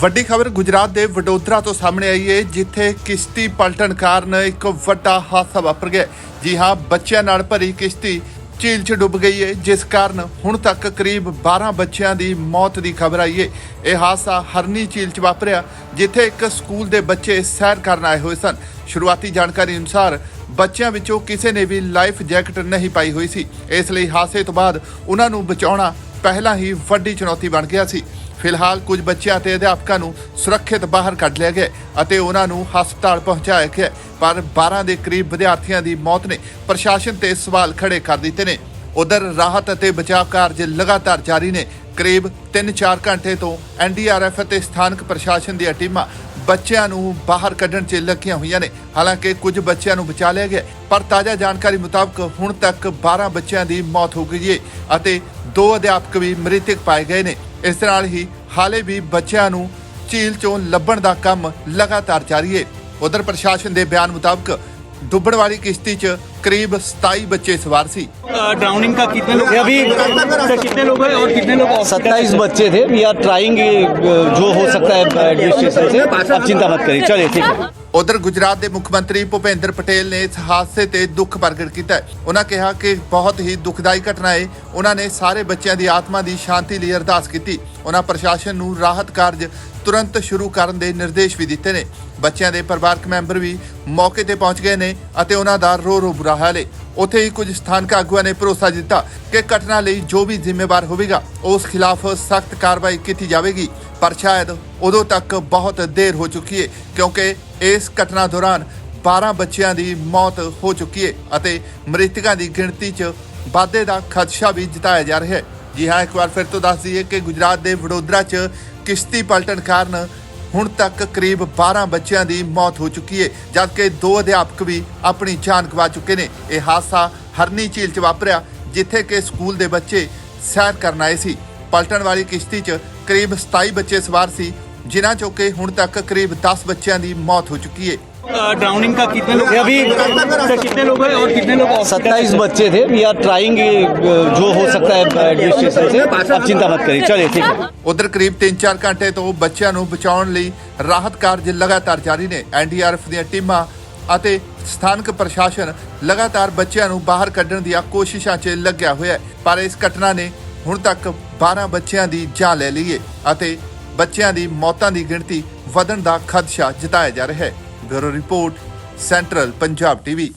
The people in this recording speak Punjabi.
ਵੱਡੀ ਖਬਰ ਗੁਜਰਾਤ ਦੇ ਵਡੋਦਰਾ ਤੋਂ ਸਾਹਮਣੇ ਆਈ ਹੈ, ਜਿੱਥੇ ਕਿਸ਼ਤੀ ਪਲਟਣ ਕਾਰਨ ਇੱਕ ਵੱਡਾ ਹਾਦਸਾ ਵਾਪਰ ਗਿਆ। ਜੀ ਹਾਂ, ਬੱਚਿਆਂ ਨਾਲ ਭਰੀ ਕਿਸ਼ਤੀ ਝੀਲ 'ਚ ਡੁੱਬ ਗਈ ਹੈ, ਜਿਸ ਕਾਰਨ ਹੁਣ ਤੱਕ ਕਰੀਬ 12 ਬੱਚਿਆਂ ਦੀ ਮੌਤ ਦੀ ਖਬਰ ਆਈ ਹੈ। ਇਹ ਹਾਦਸਾ ਹਰਨੀ ਝੀਲ 'ਚ ਵਾਪਰਿਆ, ਜਿੱਥੇ ਇੱਕ ਸਕੂਲ ਦੇ ਬੱਚੇ ਸੈਰ ਕਰਨ ਆਏ ਹੋਏ ਸਨ। ਸ਼ੁਰੂਆਤੀ ਜਾਣਕਾਰੀ ਅਨੁਸਾਰ, ਬੱਚਿਆਂ ਵਿੱਚੋਂ ਕਿਸੇ ਨੇ ਵੀ ਲਾਈਫ ਜੈਕਟ ਨਹੀਂ ਪਾਈ ਹੋਈ ਸੀ। ਇਸ ਲਈ ਹਾਦਸੇ ਤੋਂ ਬਾਅਦ ਉਹਨਾਂ ਨੂੰ ਬਚਾਉਣਾ ਪਹਿਲਾਂ ਹੀ ਵੱਡੀ ਚੁਣੌਤੀ ਬਣ ਗਿਆ ਸੀ। ਫਿਲਹਾਲ ਕੁਝ ਬੱਚਿਆਂ ਤੇ ਅਧਿਆਪਕਾਂ ਨੂੰ ਸੁਰੱਖਿਅਤ ਬਾਹਰ ਕੱਢ ਲਿਆ ਗਿਆ ਅਤੇ ਉਹਨਾਂ ਨੂੰ ਹਸਪਤਾਲ ਪਹੁੰਚਾਇਆ ਗਿਆ ਪਰ 12 ਦੇ ਕਰੀਬ ਵਿਦਿਆਰਥੀਆਂ ਦੀ ਮੌਤ ਨੇ ਪ੍ਰਸ਼ਾਸਨ ਤੇ ਸਵਾਲ ਖੜੇ ਕਰ ਦਿੱਤੇ ਨੇ। ਉਧਰ ਰਾਹਤ ਅਤੇ ਬਚਾਅ ਕਾਰਜ ਲਗਾਤਾਰ ਜਾਰੀ ਨੇ। ਕਰੀਬ 3-4 ਘੰਟੇ ਤੋਂ ਐਨਡੀਆਰਐਫ ਅਤੇ ਸਥਾਨਕ ਪ੍ਰਸ਼ਾਸਨ ਦੀਆਂ ਟੀਮਾਂ ਬੱਚਿਆਂ ਨੂੰ ਬਾਹਰ ਕੱਢਣ 'ਚ ਲੱਗੀਆਂ ਹੋਈਆਂ ਨੇ। ਹਾਲਾਂਕਿ ਕੁਝ ਬੱਚਿਆਂ ਨੂੰ ਬਚਾ ਲਿਆ ਗਿਆ, ਪਰ ਤਾਜ਼ਾ ਜਾਣਕਾਰੀ ਮੁਤਾਬਕ ਹੁਣ ਤੱਕ 12 ਬੱਚਿਆਂ ਦੀ ਮੌਤ ਹੋ ਗਈ ਹੈ ਅਤੇ ਦੋ ਅਧਿਆਪਕ ਵੀ ਮ੍ਰਿਤਕ ਪਾਏ ਗਏ ਨੇ। ਇਸ ਨਾਲ ਹੀ ਹਾਲੇ ਵੀ ਬੱਚਿਆਂ ਨੂੰ ਝੀਲ 'ਚੋਂ ਲੱਭਣ ਦਾ ਕੰਮ ਲਗਾਤਾਰ ਜਾਰੀ ਹੈ ਉਧਰ ਪ੍ਰਸ਼ਾਸਨ ਦੇ ਬਿਆਨ ਮੁਤਾਬਕ ਡੁੱਬਣ ਵਾਲੀ ਕਿਸ਼ਤੀ 'ਚ ਕਰੀਬ 27 ਬੱਚੇ ਸਵਾਰ ਸੀ ड्राउनिंग का कितने लोग अभी सर, कितने लोग हैं और कितने लोग सत्ताईस बच्चे थे वी आर ट्राइंग जो हो सकता है एडमिनिस्ट्रेशन से आप चिंता मत करिए चलिए ठीक है ਉਧਰ ਗੁਜਰਾਤ ਦੇ ਮੁੱਖ ਮੰਤਰੀ ਭੁਪੇਂਦਰ ਪਟੇਲ ਨੇ ਇਸ ਹਾਦਸੇ ਤੇ ਦੁੱਖ ਪ੍ਰਗਟ ਕੀਤਾ ਹੈ। ਉਹਨਾਂ ਕਿਹਾ ਕਿ ਬਹੁਤ ਹੀ ਦੁਖਦਾਈ ਘਟਨਾ ਹੈ ਉਹਨਾਂ ਨੇ ਸਾਰੇ ਬੱਚਿਆਂ ਦੀ ਆਤਮਾ ਦੀ ਸ਼ਾਂਤੀ ਲਈ ਅਰਦਾਸ ਕੀਤੀ। ਉਹਨਾਂ ਪ੍ਰਸ਼ਾਸਨ ਨੂੰ ਰਾਹਤ ਕਾਰਜ ਤੁਰੰਤ ਸ਼ੁਰੂ ਕਰਨ ਦੇ ਨਿਰਦੇਸ਼ ਵੀ ਦਿੱਤੇ ਨੇ। ਬੱਚਿਆਂ ਦੇ ਪਰਿਵਾਰਕ ਮੈਂਬਰ ਵੀ ਮੌਕੇ ਤੇ ਪਹੁੰਚ ਗਏ ਨੇ ਅਤੇ ਉਹਨਾਂ ਦਾ ਰੋ ਰੋ ਬੁਰਾ ਹਾਲ ਹੈ ਉੱਥੇ ਹੀ ਕੁਝ ਸਥਾਨਕ ਆਗੂਆਂ ਨੇ ਭਰੋਸਾ ਦਿੱਤਾ ਕਿ ਘਟਨਾ ਲਈ ਜੋ ਵੀ ਜ਼ਿੰਮੇਵਾਰ ਹੋਵੇਗਾ, ਉਸ ਖਿਲਾਫ ਸਖਤ ਕਾਰਵਾਈ ਕੀਤੀ ਜਾਵੇਗੀ। ਪਰ ਸ਼ਾਇਦ ਉਦੋਂ ਤੱਕ ਬਹੁਤ ਦੇਰ ਹੋ ਚੁੱਕੀ ਹੈ ਕਿਉਂਕਿ ਇਸ ਘਟਨਾ ਦੌਰਾਨ 12 ਬੱਚਿਆਂ ਦੀ ਮੌਤ ਹੋ ਚੁੱਕੀ ਹੈ ਅਤੇ ਮ੍ਰਿਤਕਾਂ ਦੀ ਗਿਣਤੀ 'ਚ ਵਾਧੇ ਦਾ ਖਦਸ਼ਾ ਵੀ ਜਤਾਇਆ ਜਾ ਰਿਹਾ ਹੈ। ਜੀ ਹਾਂ, ਇੱਕ ਵਾਰ ਫਿਰ ਤੋਂ ਦੱਸ ਦਈਏ ਕਿ ਗੁਜਰਾਤ ਦੇ ਵਡੋਦਰਾ 'ਚ ਕਿਸ਼ਤੀ ਪਲਟਣ ਕਾਰਨ ਹੁਣ ਤੱਕ ਕਰੀਬ 12 ਬੱਚਿਆਂ ਦੀ ਮੌਤ ਹੋ ਚੁੱਕੀ ਹੈ, ਜਦਕਿ ਦੋ ਅਧਿਆਪਕ ਵੀ ਆਪਣੀ ਜਾਨ ਗਵਾ ਚੁੱਕੇ ਨੇ। ਇਹ ਹਾਦਸਾ ਹਰਨੀ ਝੀਲ 'ਚ ਵਾਪਰਿਆ, ਜਿੱਥੇ ਕਿ ਸਕੂਲ ਦੇ ਬੱਚੇ ਸੈਰ ਕਰਨ ਆਏ ਸੀ। ਪਲਟਣ ਵਾਲੀ ਕਿਸ਼ਤੀ 'ਚ ਕਰੀਬ 27 ਬੱਚੇ ਸਵਾਰ ਸੀ ਜਿਨ੍ਹਾਂ ਚੋਂ ਕਿ ਹੁਣ ਤੱਕ ਕਰੀਬ 10 ਬੱਚਿਆਂ ਦੀ ਮੌਤ ਹੋ ਚੁੱਕੀ ਹੈ ड्राउनिंग का कितने लोग अभी सर, कितने लोग हैं और कितने लोग सत्ताईस बच्चे थे वी आर ट्राइंग जो हो सकता है एडमिनिस्ट्रेशन से आप चिंता मत करिए चलिए ठीक है ਉਧਰ ਕਰੀਬ 3-4 ਘੰਟੇ ਤੋਂ ਬੱਚਿਆਂ ਨੂੰ ਬਚਾਉਣ ਲਈ ਰਾਹਤ ਕਾਰਜ ਲਗਾਤਾਰ ਜਾਰੀ ਨੇ ਐਨਡੀਆਰਐਫ ਦੀਆਂ ਟੀਮਾਂ ਅਤੇ ਸਥਾਨਕ ਪ੍ਰਸ਼ਾਸਨ ਲਗਾਤਾਰ ਬੱਚਿਆਂ ਨੂੰ ਬਾਹਰ ਕੱਢਣ ਦੀਆਂ ਕੋਸ਼ਿਸ਼ਾਂ 'ਚ ਲੱਗਿਆ ਹੋਇਆ ਹੈ ਪਰ ਇਸ ਘਟਨਾ ਨੇ ਹੁਣ ਤੱਕ 12 ਬੱਚਿਆਂ ਦੀ ਜਾਨ ਲੈ ਲਈ ਹੈ ਅਤੇ ਬੱਚਿਆਂ ਦੀ ਮੌਤਾਂ ਦੀ ਗਿਣਤੀ ਵਧਣ ਦਾ ਖਦਸ਼ਾ ਜਤਾਇਆ ਜਾ ਰਿਹਾ ਹੈ। Bureau report, central Punjab TV.